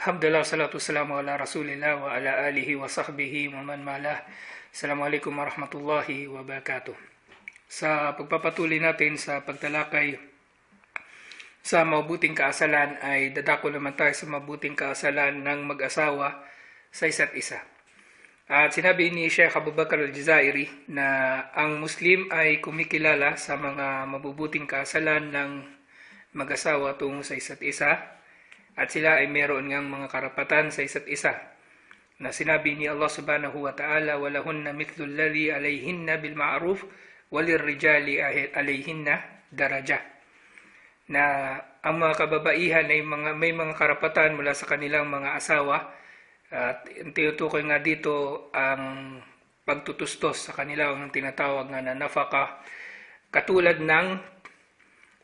Alhamdulillah, salatu wassalamu ala rasulillah wa ala alihi wa sahbihi wa man malah. Assalamualaikum warahmatullahi wabarakatuh. Sa pagpapatuloy natin sa pagtalakay sa mabuting kaasalan ay dadako naman tayo sa mabuting kaasalan ng mag-asawa sa isa't isa. At sinabi ni Sheikh Abu Bakar al-Jazairi na ang Muslim ay kumikilala sa mga mabubuting kaasalan ng mag-asawa tungo sa isa't isa at sila ay meron ngang mga karapatan sa isa't isa na sinabi ni Allah subhanahu wa ta'ala mithlu alladhi alayhinna bil ma'ruf walirrijali alayhinna daraja. Na ang mga kababaihan ay mga, may mga karapatan mula sa kanilang mga asawa. At tinutukoy nga dito ang pagtutustos sa kanila ang tinatawag nga na nafaka. Katulad ng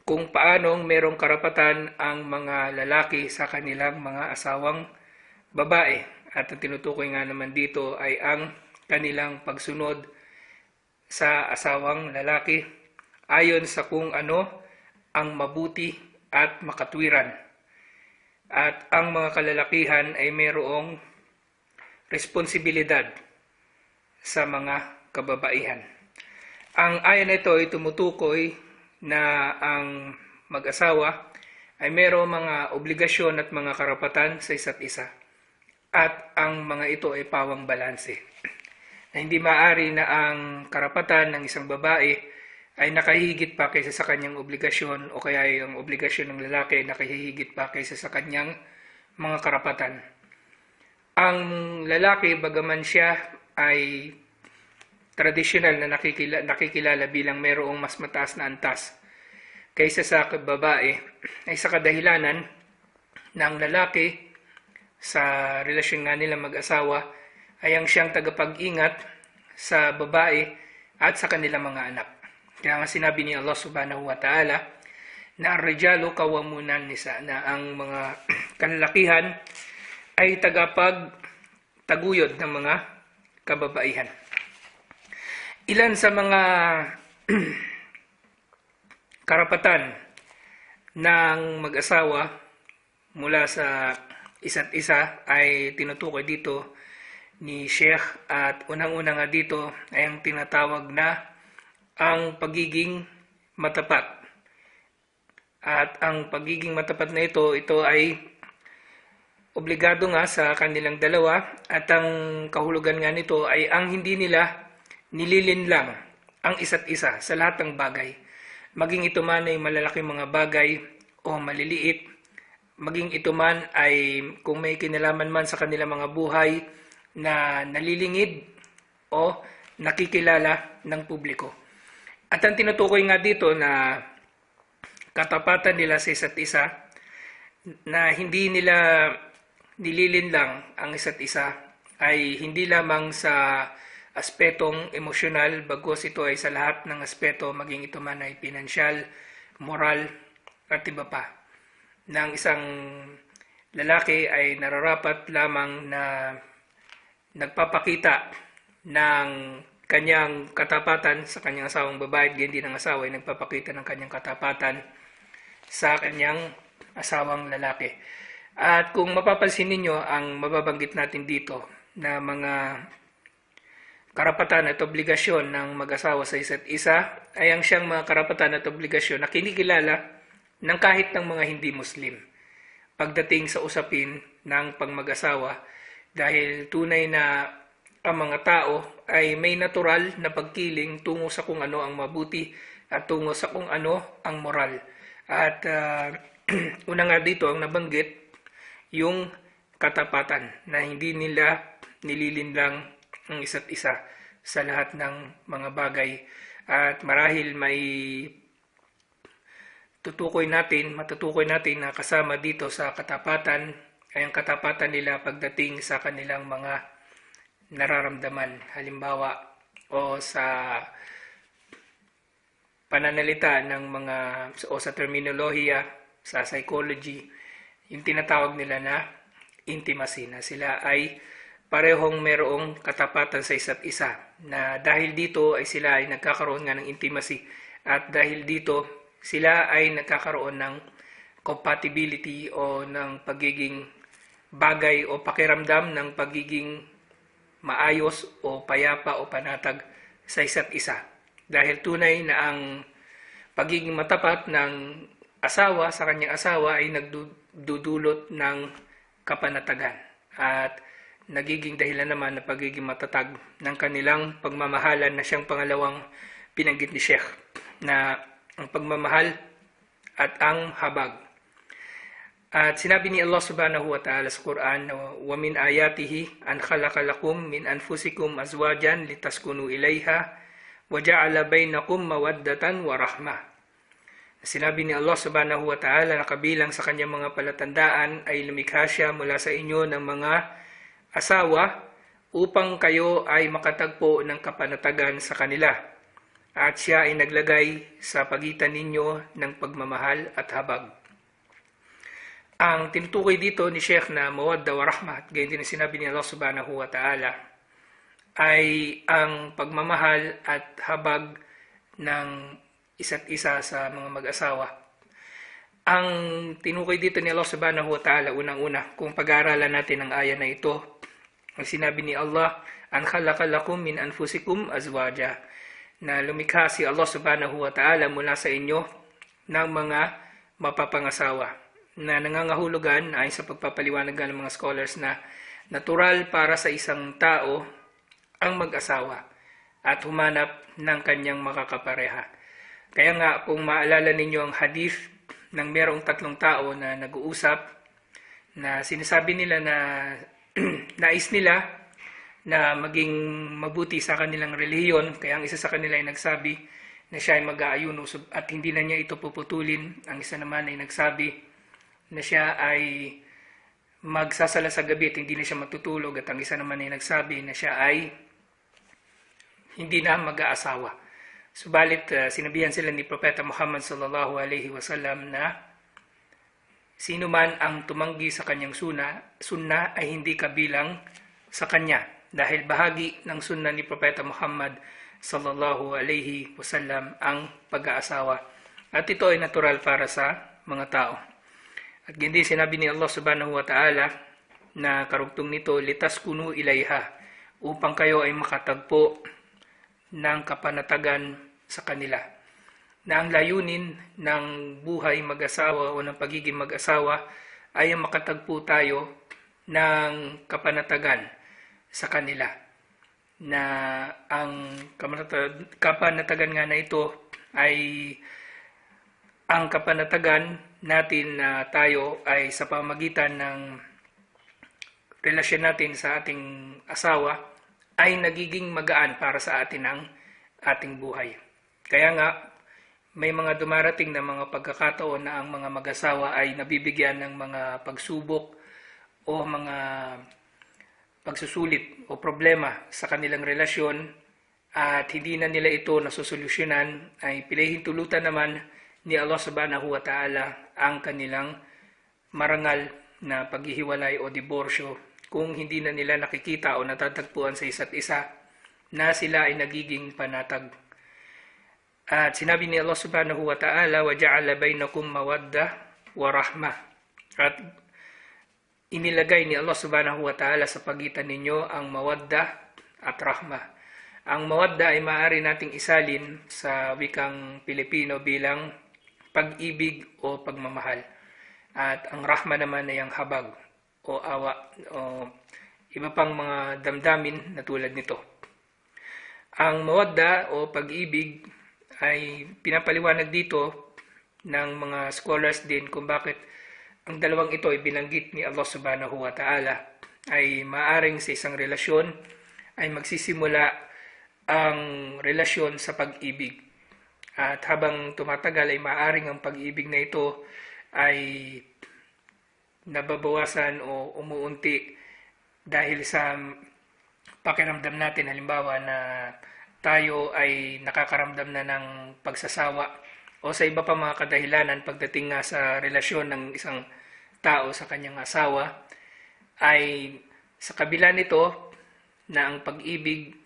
kung paano merong karapatan ang mga lalaki sa kanilang mga asawang babae. At ang tinutukoy nga naman dito ay ang kanilang pagsunod sa asawang lalaki ayon sa kung ano ang mabuti at makatwiran. At ang mga kalalakihan ay mayroong responsibilidad sa mga kababaihan. Ang ayan ito ay tumutukoy na ang mag-asawa ay mayroong mga obligasyon at mga karapatan sa isa't isa. At ang mga ito ay pawang balanse. Na hindi maari na ang karapatan ng isang babae ay nakahigit pa kaysa sa kanyang obligasyon o kaya yung obligasyon ng lalaki ay nakahigit pa kaysa sa kanyang mga karapatan. Ang lalaki, bagaman siya ay tradisyonal na nakikilala, nakikilala bilang mayroong mas mataas na antas kaysa sa babae ay sa kadahilanan ng lalaki sa relasyon nga nila mag-asawa ay ang siyang tagapag-ingat sa babae at sa kanilang mga anak. Kaya nga sinabi ni Allah subhanahu wa ta'ala na ang rejalo kawamunan nisa na ang mga kalalakihan ay tagapag taguyod ng mga kababaihan. Ilan sa mga karapatan ng mag-asawa mula sa isa't isa ay tinutukoy dito ni Sheikh at unang-una nga dito ay ang tinatawag na ang pagiging matapat. At ang pagiging matapat na ito, ito ay obligado nga sa kanilang dalawa at ang kahulugan nga nito ay ang hindi nila nililinlang ang isa't isa sa lahat ng bagay. Maging ito man ay malalaking mga bagay o maliliit, maging ito man ay kung may kinalaman man sa kanilang mga buhay na nalilingid o nakikilala ng publiko. At ang tinutukoy nga dito na katapatan nila sa isa't isa na hindi nila nililin lang ang isa't isa ay hindi lamang sa aspetong emosyonal bagos ito ay sa lahat ng aspeto maging ito man ay pinansyal, moral at iba pa. Ng isang lalaki ay nararapat lamang na nagpapakita ng kanyang katapatan sa kanyang asawang babae at hindi ng asawa ay nagpapakita ng kanyang katapatan sa kanyang asawang lalaki. At kung mapapansin ninyo ang mababanggit natin dito na mga karapatan at obligasyon ng mag-asawa sa isa't isa ay ang siyang mga karapatan at obligasyon na kinikilala ng kahit ng mga hindi Muslim pagdating sa usapin ng pangmag-asawa dahil tunay na ang mga tao ay may natural na pagkiling tungo sa kung ano ang mabuti at tungo sa kung ano ang moral. At uh, una nga dito ang nabanggit yung katapatan na hindi nila nililinlang ang isa't isa sa lahat ng mga bagay. At marahil may tutukoy natin, matutukoy natin na kasama dito sa katapatan ay ang katapatan nila pagdating sa kanilang mga nararamdaman. Halimbawa, o sa pananalita ng mga o sa terminolohiya sa psychology yung tinatawag nila na intimacy na sila ay parehong merong katapatan sa isa't isa na dahil dito ay sila ay nagkakaroon nga ng intimacy at dahil dito sila ay nagkakaroon ng compatibility o ng pagiging bagay o pakiramdam ng pagiging maayos o payapa o panatag sa isa't isa. Dahil tunay na ang pagiging matapat ng asawa sa kanyang asawa ay nagdudulot ng kapanatagan at nagiging dahilan naman na pagiging matatag ng kanilang pagmamahalan na siyang pangalawang pinanggit ni Sheikh na ang pagmamahal at ang habag. At sinabi ni Allah subhanahu wa ta'ala sa Quran wa min ayatihi an khalaqalakum min anfusikum azwajan litaskunu ilayha wa ja'ala bainakum mawaddatan wa rahmah. Sinabi ni Allah subhanahu wa ta'ala na kabilang sa kanyang mga palatandaan ay lumikha siya mula sa inyo ng mga asawa upang kayo ay makatagpo ng kapanatagan sa kanila. At siya ay naglagay sa pagitan ninyo ng pagmamahal at habag. Ang tinutukoy dito ni Sheikh na mawadda wa rahmat, ganyan din sinabi ni Allah subhanahu wa ta'ala, ay ang pagmamahal at habag ng isa't isa sa mga mag-asawa. Ang tinukoy dito ni Allah subhanahu wa ta'ala, unang-una, kung pag-aaralan natin ang aya na ito, ang sinabi ni Allah, an khalaqalakum min anfusikum azwaja, na lumikha si Allah subhanahu wa ta'ala mula sa inyo ng mga mapapangasawa na nangangahulugan ayon sa pagpapaliwanag ng mga scholars na natural para sa isang tao ang mag-asawa at humanap ng kanyang makakapareha. Kaya nga kung maalala ninyo ang hadith ng merong tatlong tao na nag-uusap na sinasabi nila na nais nila na maging mabuti sa kanilang relihiyon, kaya ang isa sa kanila ay nagsabi na siya ay mag-aayuno at hindi na niya ito puputulin. Ang isa naman ay nagsabi na siya ay magsasala sa gabi at hindi na siya matutulog at ang isa naman ay nagsabi na siya ay hindi na mag-aasawa. Subalit uh, sinabihan sila ni Propeta Muhammad sallallahu alaihi wasallam na sino man ang tumanggi sa kanyang suna, sunna ay hindi kabilang sa kanya dahil bahagi ng sunna ni Propeta Muhammad sallallahu alaihi wasallam ang pag-aasawa. At ito ay natural para sa mga tao. At hindi sinabi ni Allah subhanahu wa ta'ala na karugtong nito, litas kuno ilayha upang kayo ay makatagpo ng kapanatagan sa kanila. Na ang layunin ng buhay mag-asawa o ng pagiging mag-asawa ay ang makatagpo tayo ng kapanatagan sa kanila. Na ang kapanatagan nga na ito ay ang kapanatagan natin na tayo ay sa pamagitan ng relasyon natin sa ating asawa ay nagiging magaan para sa atin ang ating buhay. Kaya nga, may mga dumarating na mga pagkakataon na ang mga mag-asawa ay nabibigyan ng mga pagsubok o mga pagsusulit o problema sa kanilang relasyon at hindi na nila ito nasusolusyonan ay pilihintulutan naman ni Allah subhanahu wa ta'ala ang kanilang marangal na paghihiwalay o diborsyo kung hindi na nila nakikita o natatagpuan sa isa't isa na sila ay nagiging panatag. At sinabi ni Allah subhanahu wa ta'ala, وَجَعَلَ بَيْنَكُمْ مَوَدَّةً وَرَحْمَةً At inilagay ni Allah subhanahu wa ta'ala sa pagitan ninyo ang mawadda at rahma. Ang mawadda ay maaari nating isalin sa wikang Pilipino bilang pag-ibig o pagmamahal. At ang rahma naman ay ang habag o awa o iba pang mga damdamin na tulad nito. Ang mawadda o pag-ibig ay pinapaliwanag dito ng mga scholars din kung bakit ang dalawang ito ay binanggit ni Allah subhanahu wa ta'ala ay maaring sa isang relasyon ay magsisimula ang relasyon sa pag-ibig. At habang tumatagal ay maaring ang pag-ibig na ito ay nababawasan o umuunti dahil sa pakiramdam natin halimbawa na tayo ay nakakaramdam na ng pagsasawa o sa iba pa mga kadahilanan pagdating nga sa relasyon ng isang tao sa kanyang asawa ay sa kabila nito na ang pag-ibig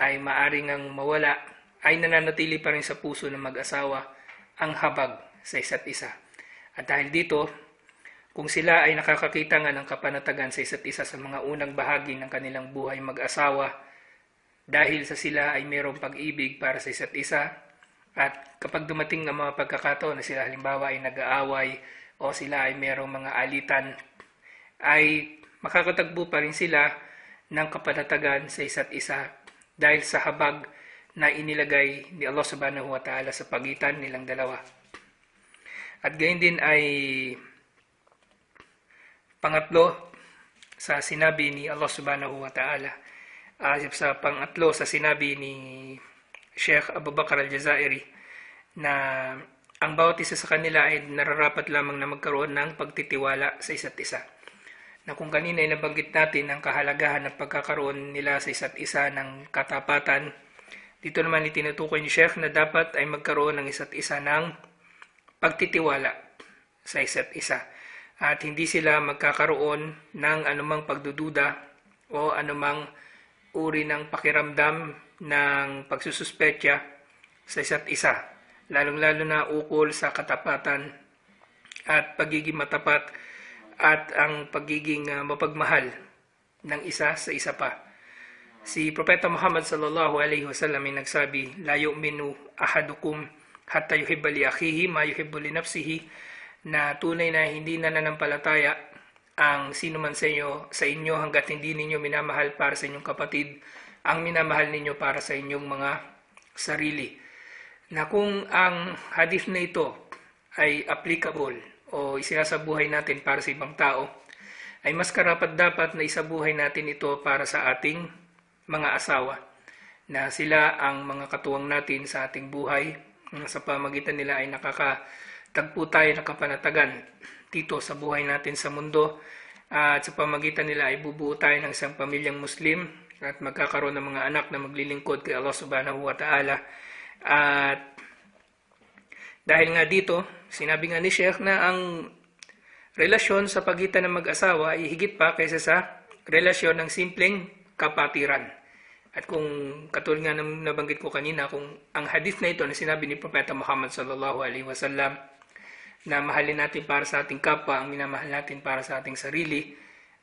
ay maaring ang mawala ay nananatili pa rin sa puso ng mag-asawa ang habag sa isa't isa. At dahil dito, kung sila ay nakakakita nga ng kapanatagan sa isa't isa sa mga unang bahagi ng kanilang buhay mag-asawa dahil sa sila ay mayroong pag-ibig para sa isa't isa at kapag dumating ang mga pagkakataon na sila halimbawa ay nag-aaway o sila ay mayroong mga alitan ay makakatagbo pa rin sila ng kapanatagan sa isa't isa dahil sa habag na inilagay ni Allah subhanahu wa ta'ala sa pagitan nilang dalawa. At gayon din ay pangatlo sa sinabi ni Allah subhanahu wa ta'ala. Asip sa pangatlo sa sinabi ni Sheikh Abu Bakr al-Jazairi na ang bawat isa sa kanila ay nararapat lamang na magkaroon ng pagtitiwala sa isa't isa. Na kung kanina ay nabanggit natin ang kahalagahan ng pagkakaroon nila sa isa't isa ng katapatan, dito naman itinutukoy ni Sheikh na dapat ay magkaroon ng isa't isa ng pagtitiwala sa isa't isa. At hindi sila magkakaroon ng anumang pagdududa o anumang uri ng pakiramdam ng pagsususpetya sa isa't isa. Lalong-lalo na ukol sa katapatan at pagiging matapat at ang pagiging uh, mapagmahal ng isa sa isa pa. Si Propeta Muhammad sallallahu alaihi wasallam ay nagsabi, "La yu'minu ahadukum hatta yuhibba li akhihi ma yuhibbu li nafsihi." Na tunay na hindi na nanampalataya ang sino man sa inyo, sa inyo hanggat hindi ninyo minamahal para sa inyong kapatid, ang minamahal ninyo para sa inyong mga sarili. Na kung ang hadith na ito ay applicable o isinasabuhay natin para sa ibang tao, ay mas karapat dapat na isabuhay natin ito para sa ating mga asawa na sila ang mga katuwang natin sa ating buhay sa pamagitan nila ay nakakatagpo tayo ng kapanatagan dito sa buhay natin sa mundo at sa pamagitan nila ay bubuo tayo ng isang pamilyang Muslim at magkakaroon ng mga anak na maglilingkod kay Allah subhanahu wa ta'ala at dahil nga dito sinabi nga ni Sheikh na ang relasyon sa pagitan ng mag-asawa ay higit pa kaysa sa relasyon ng simpleng kapatiran. At kung katulad nga ng nabanggit ko kanina, kung ang hadith na ito na sinabi ni Propeta Muhammad sallallahu alaihi wasallam na mahalin natin para sa ating kapwa, ang minamahal natin para sa ating sarili,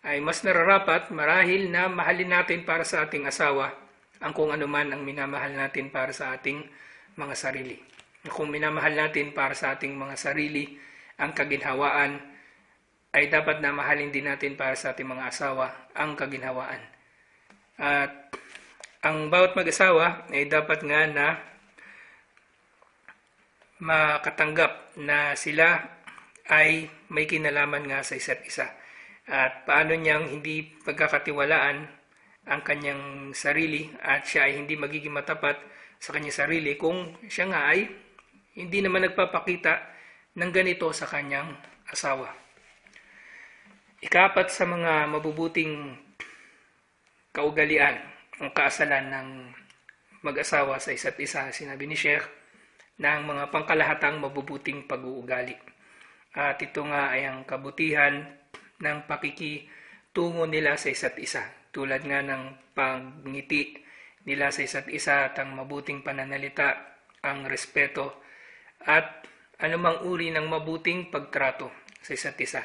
ay mas nararapat marahil na mahalin natin para sa ating asawa ang kung ano man ang minamahal natin para sa ating mga sarili. Kung minamahal natin para sa ating mga sarili ang kaginhawaan, ay dapat na mahalin din natin para sa ating mga asawa ang kaginhawaan. At ang bawat mag-asawa ay dapat nga na makatanggap na sila ay may kinalaman nga sa isa't isa. At paano niyang hindi pagkakatiwalaan ang kanyang sarili at siya ay hindi magiging matapat sa kanyang sarili kung siya nga ay hindi naman nagpapakita ng ganito sa kanyang asawa. Ikapat sa mga mabubuting kaugalian ang kaasalan ng mag-asawa sa isa't isa, sinabi ni Sheikh, ng mga pangkalahatang mabubuting pag-uugali. At ito nga ay ang kabutihan ng pakikitungo nila sa isa't isa. Tulad nga ng pangngiti nila sa isa't isa at ang mabuting pananalita, ang respeto, at anumang uri ng mabuting pagtrato sa isa't isa.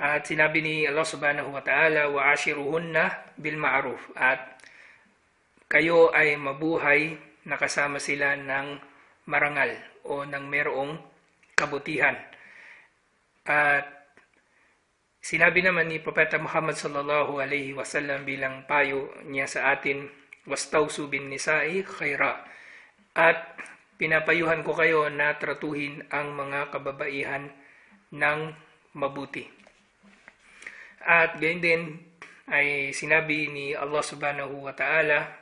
At sinabi ni Allah subhanahu wa ta'ala, wa bil ma'ruf. At kayo ay mabuhay na kasama sila ng marangal o ng merong kabutihan. At sinabi naman ni Propeta Muhammad sallallahu alaihi wasallam bilang payo niya sa atin, wastausu bin nisa'i khaira. At pinapayuhan ko kayo na tratuhin ang mga kababaihan ng mabuti. At gayon din ay sinabi ni Allah subhanahu wa ta'ala,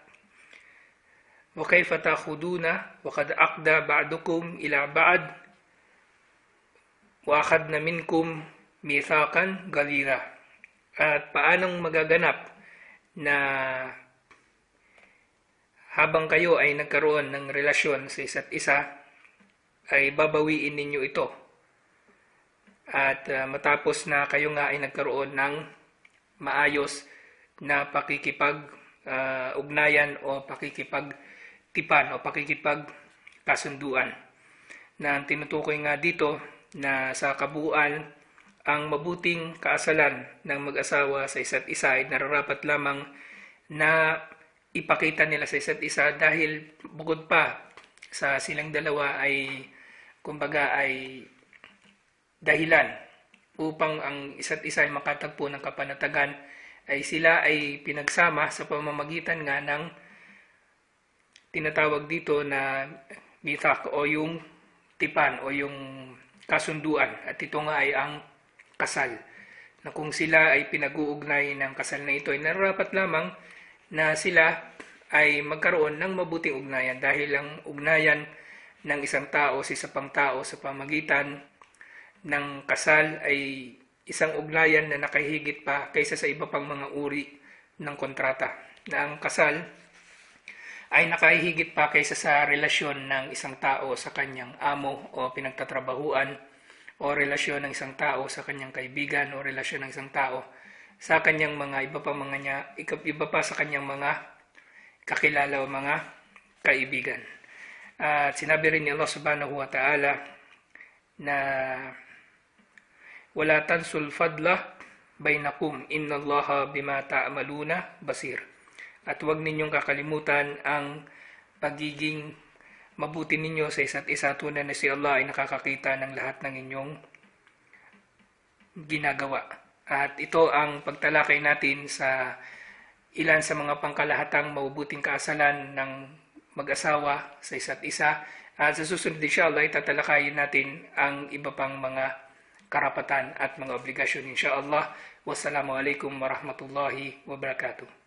وَكَيْفَ تَأْخُذُونَ وَقَدْ أَقْدَى بَعْدُكُمْ إِلَى بَعْدٍ وَأَخَذْنَ مِنْكُمْ مِيثَاقًا غَلِيظًا At paanong magaganap na habang kayo ay nagkaroon ng relasyon sa isa't isa, ay babawiin ninyo ito at uh, matapos na kayo nga ay nagkaroon ng maayos na pakikipag uh, ugnayan o pakikipagtipan o pakikipag kasunduan na tinutukoy nga dito na sa kabuuan ang mabuting kaasalan ng mag-asawa sa isa't isa ay nararapat lamang na ipakita nila sa isa't isa dahil bukod pa sa silang dalawa ay kumbaga ay dahilan upang ang isa't isa ay makatagpo ng kapanatagan ay sila ay pinagsama sa pamamagitan nga ng tinatawag dito na mithaq o yung tipan o yung kasunduan at ito nga ay ang kasal na kung sila ay pinag-uugnay ng kasal na ito ay nararapat lamang na sila ay magkaroon ng mabuting ugnayan dahil ang ugnayan ng isang tao sa isa pang tao sa pamagitan ng kasal ay isang ugnayan na nakahigit pa kaysa sa iba pang mga uri ng kontrata. Na ang kasal ay nakahigit pa kaysa sa relasyon ng isang tao sa kanyang amo o pinagtatrabahuan o relasyon ng isang tao sa kanyang kaibigan o relasyon ng isang tao sa kanyang mga iba pa mga niya, iba pa sa kanyang mga kakilala o mga kaibigan. At sinabi rin ni Allah subhanahu wa ta'ala na wala tansul fadla bainakum inna allaha bima ta'maluna basir. At huwag ninyong kakalimutan ang pagiging mabuti ninyo sa isa't isa tunay na si Allah ay nakakakita ng lahat ng inyong ginagawa. At ito ang pagtalakay natin sa ilan sa mga pangkalahatang mabubuting kaasalan ng mag-asawa sa isa't isa. At sa susunod inshallah ay tatalakayin natin ang iba pang mga karapatan at mga obligasyon inshallah. Wassalamualaikum warahmatullahi wabarakatuh.